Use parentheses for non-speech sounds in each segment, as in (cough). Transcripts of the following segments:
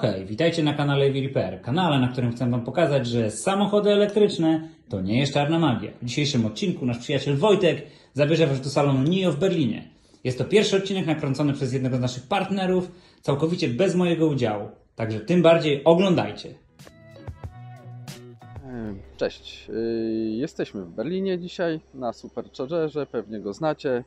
hej, witajcie na kanale Heavy Repair, kanale, na którym chcę Wam pokazać, że samochody elektryczne to nie jest czarna magia. W dzisiejszym odcinku nasz przyjaciel Wojtek zabierze Was do salonu NIO w Berlinie. Jest to pierwszy odcinek nakręcony przez jednego z naszych partnerów, całkowicie bez mojego udziału. Także tym bardziej oglądajcie. E, Cześć, Y, jesteśmy w Berlinie dzisiaj na Superchargerze, pewnie go znacie,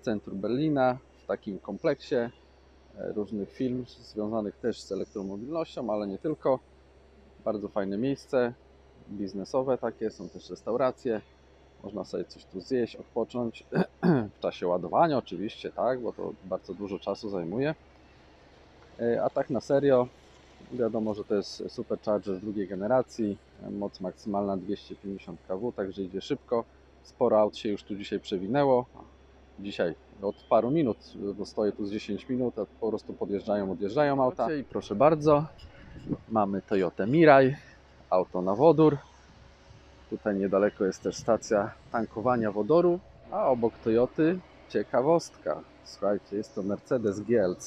w centrum Berlina, w takim kompleksie e, różnych firm związanych też z elektromobilnością, ale nie tylko. Bardzo fajne miejsce, biznesowe takie, są też restauracje, można sobie coś tu zjeść, odpocząć (clears throat) w czasie ładowania oczywiście, tak, bo to bardzo dużo czasu zajmuje. E, A tak na serio, Wiadomo, że to jest supercharger drugiej generacji, moc maksymalna 250 kW, także idzie szybko. Sporo aut się już tu dzisiaj przewinęło. Dzisiaj od paru minut, bo stoję tu z 10 minut, a po prostu podjeżdżają, odjeżdżają auta. I proszę bardzo, mamy Toyota Mirai, auto na wodór. Tutaj niedaleko jest też stacja tankowania wodoru, a obok Toyoty ciekawostka. Słuchajcie, jest to Mercedes GLC,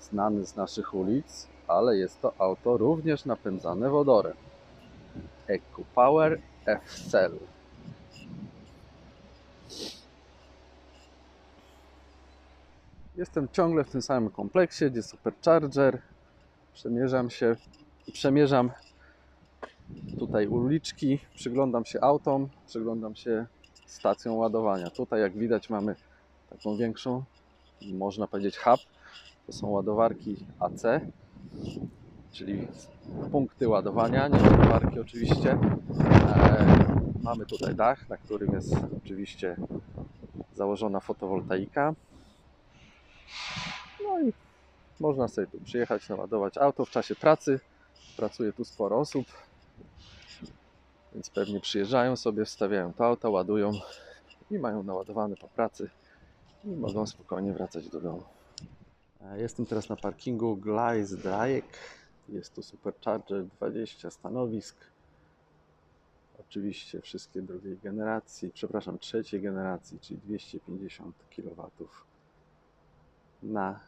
znany z naszych ulic, ale jest to auto również napędzane wodorem. EcoPower F-Cell. Jestem ciągle w tym samym kompleksie, gdzie Supercharger. Przemierzam się, przemierzam tutaj uliczki, przyglądam się autom, przyglądam się stacją ładowania. Tutaj jak widać mamy taką większą, można powiedzieć hub, to są ładowarki AC, czyli punkty ładowania, nie ładowarki oczywiście. E, mamy tutaj dach, na którym jest oczywiście założona fotowoltaika. No i można sobie tu przyjechać, naładować auto w czasie pracy. Pracuje tu sporo osób, więc pewnie przyjeżdżają sobie, wstawiają to auto, ładują i mają naładowane po pracy i mogą spokojnie wracać do domu. E, Jestem teraz na parkingu Gleisdreieck. Jest tu Supercharger 20 stanowisk. Oczywiście wszystkie drugiej generacji, przepraszam, trzeciej generacji, czyli 250 kW na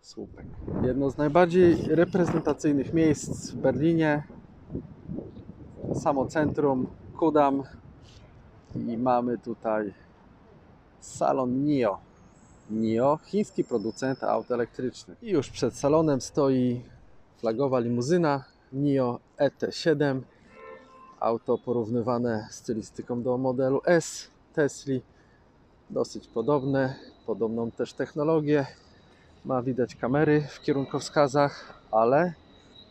słupek. Jedno z najbardziej reprezentacyjnych miejsc w Berlinie. Samo centrum Kudam i mamy tutaj salon NIO. NIO, chiński producent aut elektrycznych. I już przed salonem stoi flagowa limuzyna NIO ET7. Auto porównywane stylistyką do modelu S Tesli. Dosyć podobne, podobną też technologię. Ma widać kamery w kierunkowskazach, ale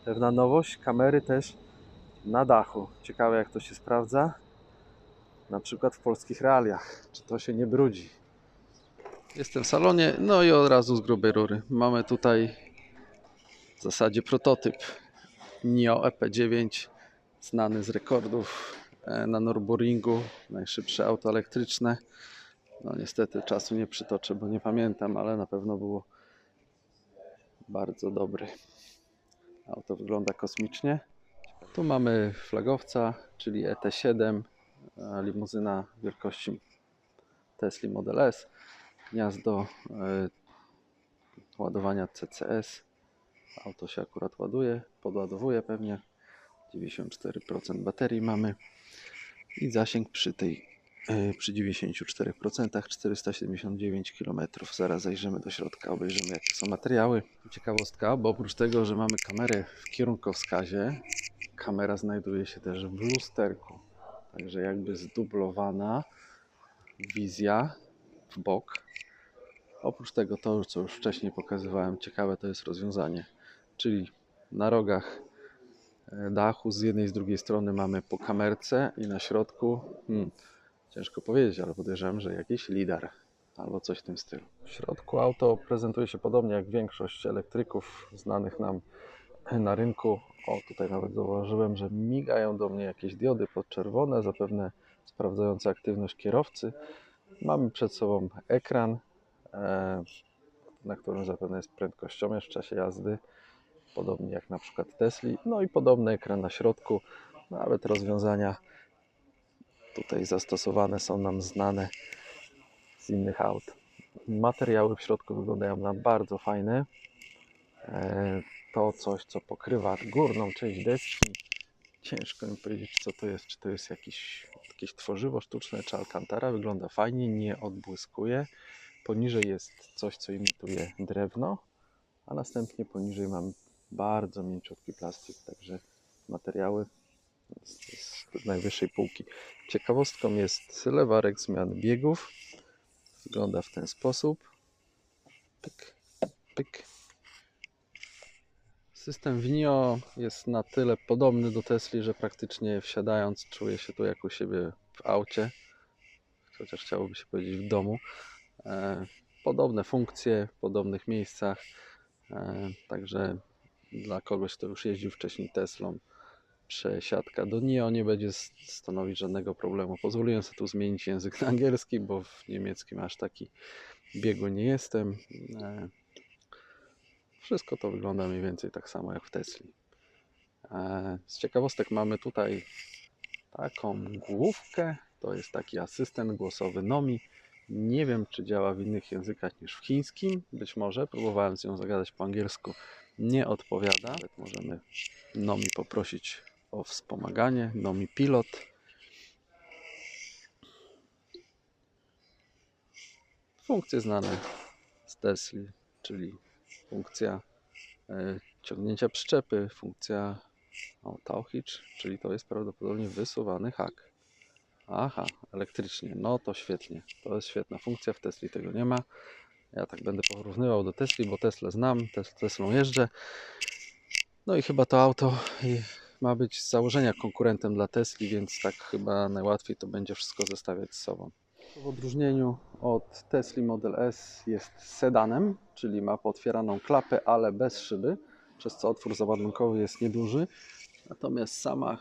pewna nowość, kamery też na dachu. Ciekawe jak to się sprawdza. Na przykład w polskich realiach. Czy to się nie brudzi? Jestem w salonie, no i od razu z grubej rury. Mamy tutaj w zasadzie prototyp NIO EP9, znany z rekordów e, na Nürburgringu, najszybsze auto elektryczne. No niestety czasu nie przytoczę, bo nie pamiętam, ale na pewno było bardzo dobry. Auto wygląda kosmicznie. Tu mamy flagowca, czyli ET7, e, limuzyna wielkości Tesla Model S gniazdo e, ładowania CCS. Auto się akurat ładuje, podładowuje pewnie. 94% baterii mamy i zasięg przy tej przy 94% 479 km. Zaraz zajrzymy do środka, obejrzymy jakie są materiały. Ciekawostka, bo oprócz tego, że mamy kamerę w kierunkowskazie, kamera znajduje się też w lusterku. Także jakby zdublowana wizja w bok. Oprócz tego to, co już wcześniej pokazywałem, ciekawe to jest rozwiązanie. Czyli na rogach e, dachu z jednej i z drugiej strony mamy po kamerce i na środku, hmm, ciężko powiedzieć, ale podejrzewam, że jakiś lidar albo coś w tym stylu. W środku auto prezentuje się podobnie jak większość elektryków znanych nam na rynku. O, tutaj nawet zauważyłem, że migają do mnie jakieś diody podczerwone, zapewne sprawdzające aktywność kierowcy. Mamy przed sobą ekran, e, na którym zapewne jest prędkościomierz w czasie jazdy, podobnie jak na przykład Tesli. No i podobny ekran na środku. Nawet rozwiązania tutaj zastosowane są nam znane z innych aut. Materiały w środku wyglądają na bardzo fajne. E, To coś, co pokrywa górną część deski. Ciężko mi powiedzieć, co to jest. Czy to jest jakiś, jakieś tworzywo sztuczne, czy alcantara. Wygląda fajnie, nie odbłyskuje. Poniżej jest coś, co imituje drewno, a następnie poniżej mam bardzo mięciutki plastik, także materiały z, najwyższej półki. Ciekawostką jest lewarek zmian biegów. Wygląda w ten sposób. Pyk, pyk. System Vinio jest na tyle podobny do Tesli, że praktycznie wsiadając czuję się tu jak u siebie w aucie, chociaż chciałoby się powiedzieć w domu. E, Podobne funkcje w podobnych miejscach, e, także dla kogoś, kto już jeździł wcześniej Teslą, przesiadka do NIO nie będzie stanowić żadnego problemu. Pozwoliłem sobie tu zmienić język na angielski, bo w niemieckim aż taki biegły nie jestem. E, Wszystko to wygląda mniej więcej tak samo jak w Tesli. E, Z ciekawostek mamy tutaj taką główkę. To jest taki asystent głosowy Nomi. Nie wiem, czy działa w innych językach niż w chińskim. Być może. Próbowałem z nią zagadać po angielsku. Nie odpowiada. Możemy Nomi poprosić o wspomaganie. Nomi Pilot. Funkcje znane z Tesli, czyli funkcja e, ciągnięcia przyczepy, funkcja Tauchicz, czyli to jest prawdopodobnie wysuwany hak. Aha, elektrycznie. No to świetnie. To jest świetna funkcja. W Tesli tego nie ma. Ja tak będę porównywał do Tesli, bo Tesla znam, Tes Teslą jeżdżę. No i chyba to auto i ma być z założenia konkurentem dla Tesli, więc tak chyba najłatwiej to będzie wszystko zestawiać z sobą. W odróżnieniu od Tesla Model S jest sedanem, czyli ma potwieraną klapę, ale bez szyby, przez co otwór załadunkowy jest nieduży. Natomiast sama,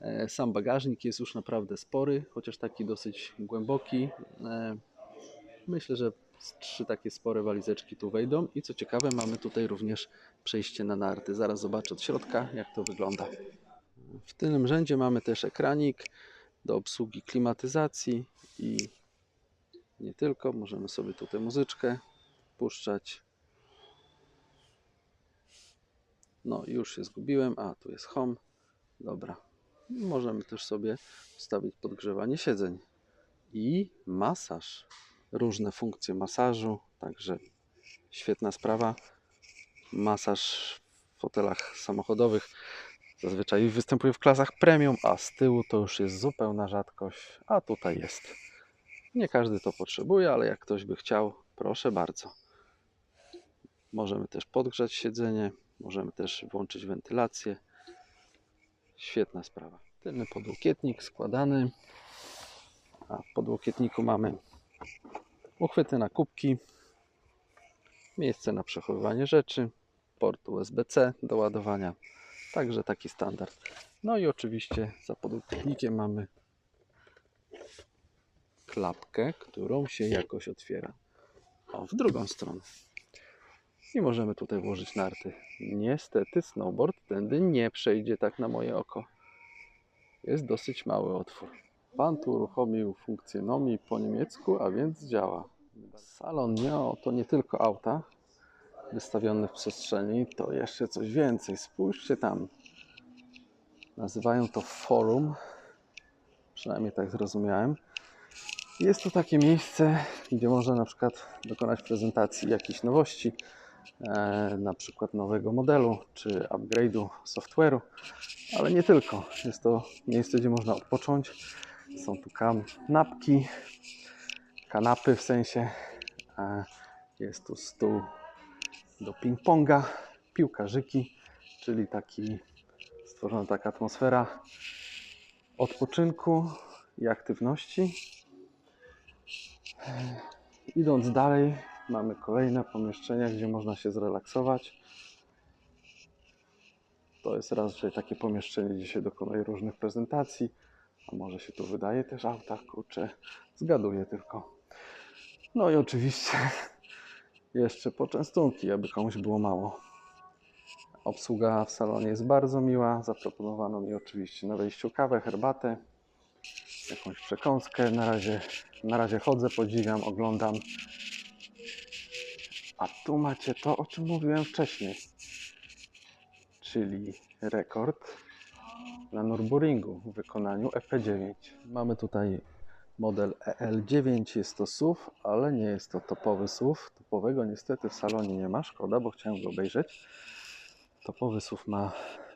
e, sam bagażnik jest już naprawdę spory, chociaż taki dosyć głęboki. E, Myślę, że trzy takie spore walizeczki tu wejdą. I co ciekawe, mamy tutaj również przejście na narty. Zaraz zobaczę od środka, jak to wygląda. W tylnym rzędzie mamy też ekranik do obsługi klimatyzacji i nie tylko. Możemy sobie tutaj muzyczkę puszczać. No, już się zgubiłem. A, tu jest home. Dobra. Możemy też sobie wstawić podgrzewanie siedzeń i masaż. Różne funkcje masażu, także świetna sprawa. Masaż w fotelach samochodowych zazwyczaj występuje w klasach premium, a z tyłu to już jest zupełna rzadkość, a tutaj jest. Nie każdy to potrzebuje, ale jak ktoś by chciał, proszę bardzo. Możemy też podgrzać siedzenie, możemy też włączyć wentylację. Świetna sprawa. Tylny podłokietnik składany. A w podłokietniku mamy uchwyty na kubki, miejsce na przechowywanie rzeczy, port USB-C do ładowania. Także taki standard. No i oczywiście za podłokietnikiem mamy klapkę, którą się jakoś otwiera. O, w drugą stronę. I możemy tutaj włożyć narty. Niestety snowboard tędy nie przejdzie tak na moje oko. Jest dosyć mały otwór. Pan tu uruchomił funkcję NOMI po niemiecku, a więc działa. Salon Neo to nie tylko auta wystawione w przestrzeni, to jeszcze coś więcej. Spójrzcie tam. Nazywają to forum. Przynajmniej tak zrozumiałem. Jest to takie miejsce, gdzie można na przykład dokonać prezentacji jakichś nowości, e, na przykład nowego modelu czy upgrade'u software'u, ale nie tylko. Jest to miejsce, gdzie można odpocząć. Są tu kanapki, kanapy w sensie. Jest tu stół do ping-ponga, piłkarzyki, czyli taki stworzona taka atmosfera odpoczynku i aktywności. Idąc dalej, mamy kolejne pomieszczenia, gdzie można się zrelaksować. To jest raczej takie pomieszczenie, gdzie się dokonuje różnych prezentacji, a może się tu wydaje też auta, kurczę, zgaduję tylko. No i oczywiście jeszcze poczęstunki, aby komuś było mało. Obsługa w salonie jest bardzo miła. Zaproponowano mi oczywiście na wejściu kawę, herbatę, jakąś przekąskę. Na razie, na razie chodzę, podziwiam, oglądam. A tu macie to, o czym mówiłem wcześniej. czyli rekord na Nürburgringu w wykonaniu EP9. Mamy tutaj model EL9, jest to SUV, ale nie jest to topowy SUV. Topowego niestety w salonie nie ma, szkoda, bo chciałem go obejrzeć. Topowy SUV ma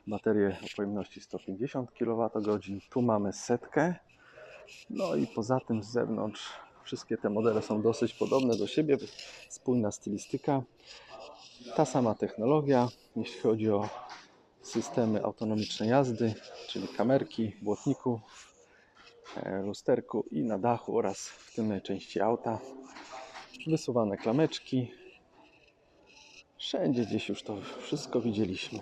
baterię o pojemności 150 kWh, tu mamy setkę. No i poza tym z zewnątrz wszystkie te modele są dosyć podobne do siebie, spójna stylistyka. Ta sama technologia, jeśli chodzi o systemy autonomicznej jazdy, czyli kamerki, błotniku, lusterku i na dachu oraz w tylnej części auta. Wysuwane klameczki. Wszędzie gdzieś już to wszystko widzieliśmy.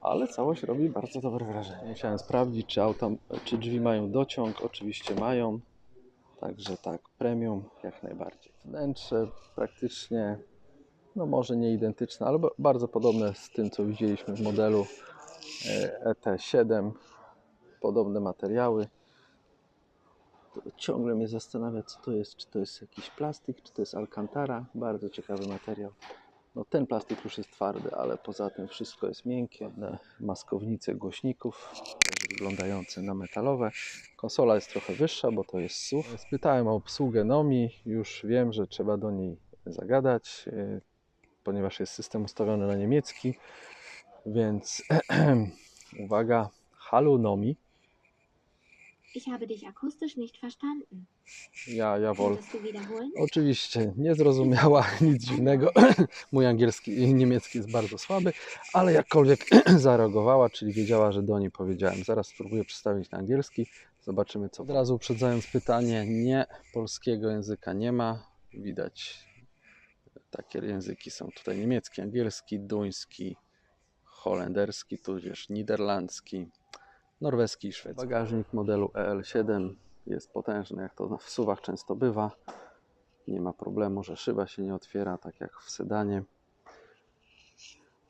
Ale całość robi bardzo dobre wrażenie. Musiałem sprawdzić, czy, auta, czy drzwi mają dociąg. Oczywiście mają. Także tak, premium jak najbardziej. Wnętrze praktycznie no może nie identyczne, ale ba- bardzo podobne z tym, co widzieliśmy w modelu e, ET7. Podobne materiały. Ciągle mnie zastanawia, co to jest. Czy to jest jakiś plastik, czy to jest alcantara. Bardzo ciekawy materiał. No, ten plastik już jest twardy, ale poza tym wszystko jest miękkie. Maskownice głośników, wyglądające na metalowe. Konsola jest trochę wyższa, bo to jest SUV. Spytałem o obsługę NOMI. Już wiem, że trzeba do niej zagadać. e, ponieważ jest system ustawiony na niemiecki, więc (clears throat) uwaga, Hallo Nomi, Ich habe dich akustisch nicht verstanden. ja, jawohl. Du wiederholen? Oczywiście nie zrozumiała (laughs) nic dziwnego. (clears throat) Mój angielski i niemiecki jest bardzo słaby, ale jakkolwiek (clears throat) zareagowała, czyli wiedziała, że do niej powiedziałem. Zaraz spróbuję przestawić na angielski. Zobaczymy co. Od razu uprzedzając pytanie, nie, polskiego języka nie ma. Widać, takie języki są tutaj niemiecki, angielski, duński, holenderski, tudzież niderlandzki, norweski i szwedzki. Bagażnik modelu EL7 jest potężny, jak to w suwach często bywa. Nie ma problemu, że szyba się nie otwiera, tak jak w sedanie.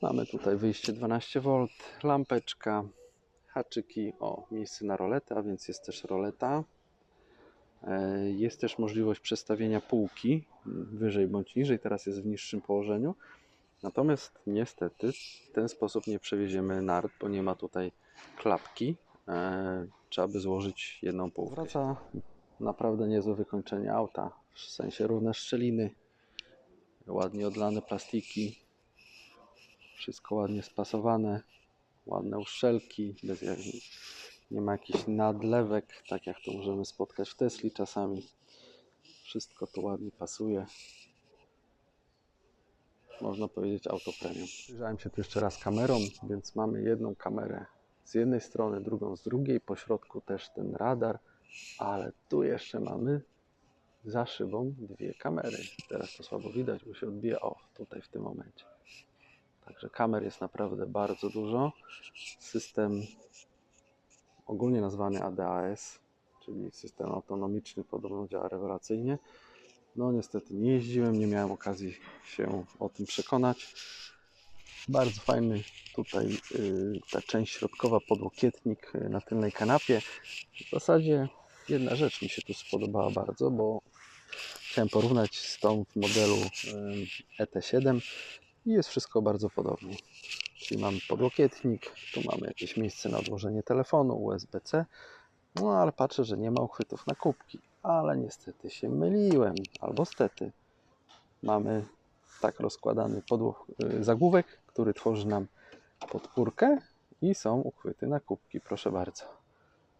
Mamy tutaj wyjście 12V, lampeczka, haczyki, o, miejsce na roletę, a więc jest też roleta. E, Jest też możliwość przestawienia półki wyżej bądź niżej, teraz jest w niższym położeniu. Natomiast niestety w ten sposób nie przewieziemy nart, bo nie ma tutaj klapki. E, Trzeba by złożyć jedną półkę. Wraca naprawdę niezłe wykończenie auta, w sensie równe szczeliny, ładnie odlane plastiki, wszystko ładnie spasowane, ładne uszczelki, bez jak, nie ma jakichś nadlewek, tak jak to możemy spotkać w Tesli czasami. Wszystko to ładnie pasuje. Można powiedzieć auto premium. Przyjrzałem się tu jeszcze raz kamerą, więc mamy jedną kamerę z jednej strony, drugą z drugiej, po środku też ten radar, ale tu jeszcze mamy za szybą dwie kamery. Teraz to słabo widać, bo się odbija o tutaj w tym momencie. Także kamer jest naprawdę bardzo dużo. System ogólnie nazwany ADAS, czyli system autonomiczny, podobno działa rewelacyjnie. No niestety nie jeździłem, nie miałem okazji się o tym przekonać. Bardzo fajny tutaj y, ta część środkowa, podłokietnik y, na tylnej kanapie. W zasadzie jedna rzecz mi się tu spodobała bardzo, bo chciałem porównać z tą w modelu y, ET7 i jest wszystko bardzo podobnie. Czyli mamy podłokietnik, tu mamy jakieś miejsce na odłożenie telefonu, USB-C, no ale patrzę, że nie ma uchwytów na kubki, ale niestety się myliłem, albo stety. Mamy tak rozkładany podło- y, zagłówek, który tworzy nam podpórkę i są uchwyty na kubki, proszę bardzo.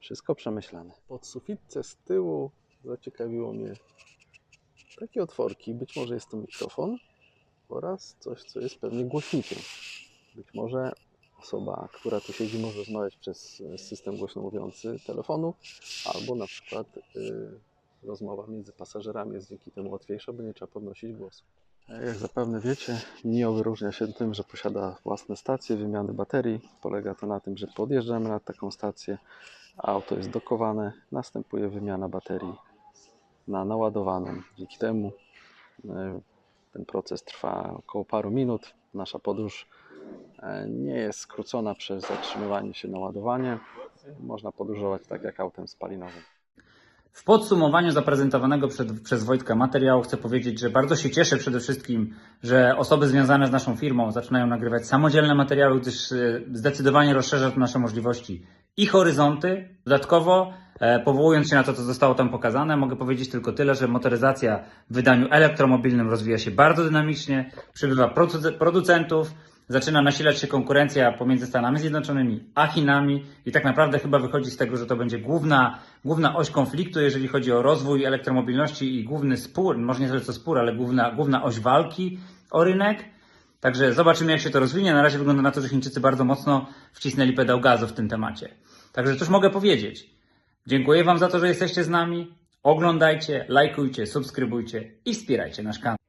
Wszystko przemyślane. Pod sufitce z tyłu zaciekawiło mnie takie otworki, być może jest to mikrofon oraz coś, co jest pewnie głośnikiem. Być może osoba, która tu siedzi, może rozmawiać przez e, system głośno mówiący telefonu, albo na przykład y, rozmowa między pasażerami jest dzięki temu łatwiejsza, bo nie trzeba podnosić głosu. Jak zapewne wiecie, NIO wyróżnia się tym, że posiada własne stacje wymiany baterii. Polega to na tym, że podjeżdżamy na taką stację, auto jest dokowane, następuje wymiana baterii na naładowaną. Dzięki temu e, ten proces trwa około paru minut. Nasza podróż e, nie jest skrócona przez zatrzymywanie się na ładowanie. Można podróżować tak jak autem spalinowym. W podsumowaniu zaprezentowanego przed, przez Wojtka materiału chcę powiedzieć, że bardzo się cieszę przede wszystkim, że osoby związane z naszą firmą zaczynają nagrywać samodzielne materiały, gdyż e, zdecydowanie rozszerza to nasze możliwości i horyzonty. Dodatkowo, e, powołując się na to, co zostało tam pokazane, mogę powiedzieć tylko tyle, że motoryzacja w wydaniu elektromobilnym rozwija się bardzo dynamicznie, przybywa produ- producentów, zaczyna nasilać się konkurencja pomiędzy Stanami Zjednoczonymi a Chinami i tak naprawdę chyba wychodzi z tego, że to będzie główna, główna oś konfliktu, jeżeli chodzi o rozwój elektromobilności i główny spór, może nie tyle co spór, ale główna, główna oś walki o rynek. Także zobaczymy, jak się to rozwinie. Na razie wygląda na to, że Chińczycy bardzo mocno wcisnęli pedał gazu w tym temacie. Także cóż mogę powiedzieć? Dziękuję Wam za to, że jesteście z nami. Oglądajcie, lajkujcie, subskrybujcie i wspierajcie nasz kanał.